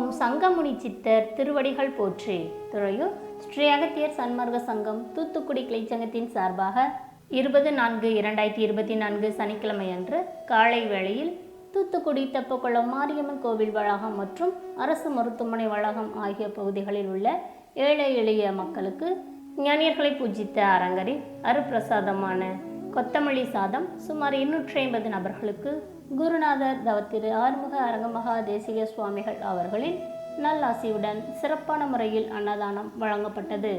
ஓம் சங்கமுனி சித்தர் திருவடிகள் போற்றி. துறையூர் ஸ்ரீ அகத்தியர் சன்மார்க்க சங்கம் தூத்துக்குடி கிளைச்சங்கத்தின் சார்பாக இருபது நான்கு இரண்டாயிரத்தி இருபத்தி நான்கு சனிக்கிழமை அன்று காலை வேளையில் தூத்துக்குடி தெப்பக்குளம் மாரியம்மன் கோவில் வளாகம் மற்றும் அரசு மருத்துவமனை வளாகம் ஆகிய பகுதிகளில் உள்ள ஏழை எளிய மக்களுக்கு ஞானியர்களை பூஜித்த அரங்கரின் அருப்பிரசாதமான கொத்தமல்லி சாதம் சுமார் இருநூற்றி ஐம்பது நபர்களுக்கு குருநாதர் தவத்திரு ஆறுமுக அரங்கமகா தேசிக சுவாமிகள் அவர்களின் நல்லாசியுடன் சிறப்பான முறையில் அன்னதானம் வழங்கப்பட்டது.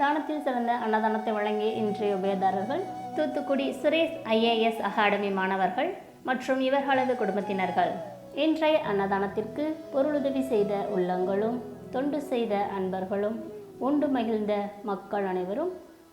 தானத்தில் சிறந்த அன்னதானத்தை வழங்கிய இன்றைய உபயதாரர்கள் தூத்துக்குடி சுரேஷ் ஐஏஎஸ் அகாடமி மாணவர்கள் மற்றும் இவர்களது குடும்பத்தினர்கள். இன்றைய அன்னதானத்திற்கு பொருளுதவி செய்த உள்ளங்களும் தொண்டு செய்த அன்பர்களும் உண்டு மகிழ்ந்த மக்கள் அனைவரும்